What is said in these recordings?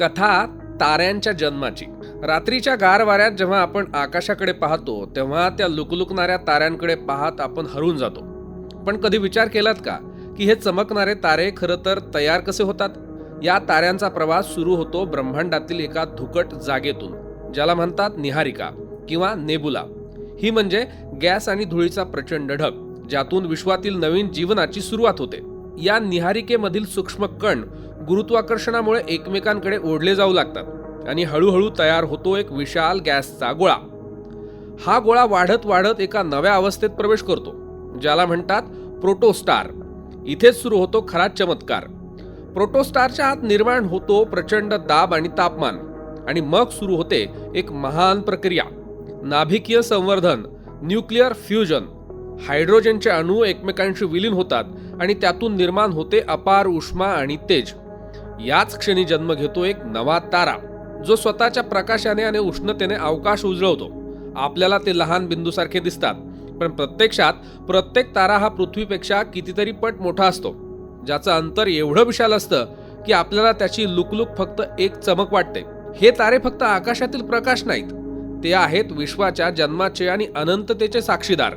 कथा ताऱ्यांच्या जन्माची. रात्रीच्या गार वाऱ्यात जेव्हा आपण आकाशाकडे पाहतो तेव्हा त्या लुकलुकणाऱ्या ताऱ्यांकडे पाहत आपण हरून जातो. पण कधी विचार केलात का की हे चमकणारे तारे खरं तर तयार कसे होतात? या ताऱ्यांचा प्रवास सुरू होतो ब्रह्मांडातील एका धुकट जागेतून ज्याला म्हणतात निहारिका किंवा नेबुला. ही म्हणजे गॅस आणि धुळीचा प्रचंड ढग ज्यातून विश्वातील नवीन जीवनाची सुरुवात होते. या निहारिकेमधील सूक्ष्म कण गुरुत्वाकर्षणामुळे एकमेकांकडे ओढले जाऊ लागतात आणि हळूहळू तयार होतो एक विशाल गॅसचा गोळा. हा गोळा वाढत वाढत एका नव्या अवस्थेत प्रवेश करतो ज्याला म्हणतात प्रोटोस्टार. इथेच सुरू होतो खरा चमत्कार. प्रोटोस्टारच्या आत निर्माण होतो प्रचंड दाब आणि तापमान आणि मग सुरू होते एक महान प्रक्रिया नाभिकीय संवर्धन न्यूक्लिअर फ्युजन. हायड्रोजनचे अणू एकमेकांशी विलीन होतात आणि त्यातून निर्माण होते अपार उष्मा आणि तेज. याच क्षणी जन्म घेतो एक नवा तारा जो स्वतःच्या प्रकाशाने आणि उष्णतेने अवकाश उजळवतो. आपल्याला ते लहान बिंदूसारखे दिसतात पण प्रत्यक्षात प्रत्येक तारा हा पृथ्वीपेक्षा कितीतरी पट मोठा असतो. ज्याचं अंतर एवढं विशाल असतं की आपल्याला त्याची लुकलुक फक्त एक चमक वाटते. हे तारे फक्त आकाशातील प्रकाश नाहीत. ते आहेत विश्वाच्या जन्माचे आणि अनंततेचे साक्षीदार.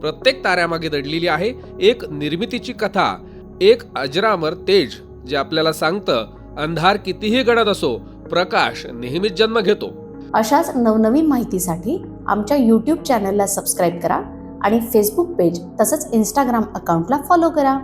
प्रत्येक ताऱ्यामागे दडलेली आहे एक निर्मितीची कथा एक अजरामर तेज. जे आपल्याला सांगतं अंधार कितीही गडद असो प्रकाश नेहमीच जन्म घेतो. अशाच नवनवीन माहितीसाठी आमच्या यूट्यूब चॅनलला सबस्क्राईब करा आणि फेसबुक पेज तसंच इंस्टाग्राम अकाउंटला फॉलो करा.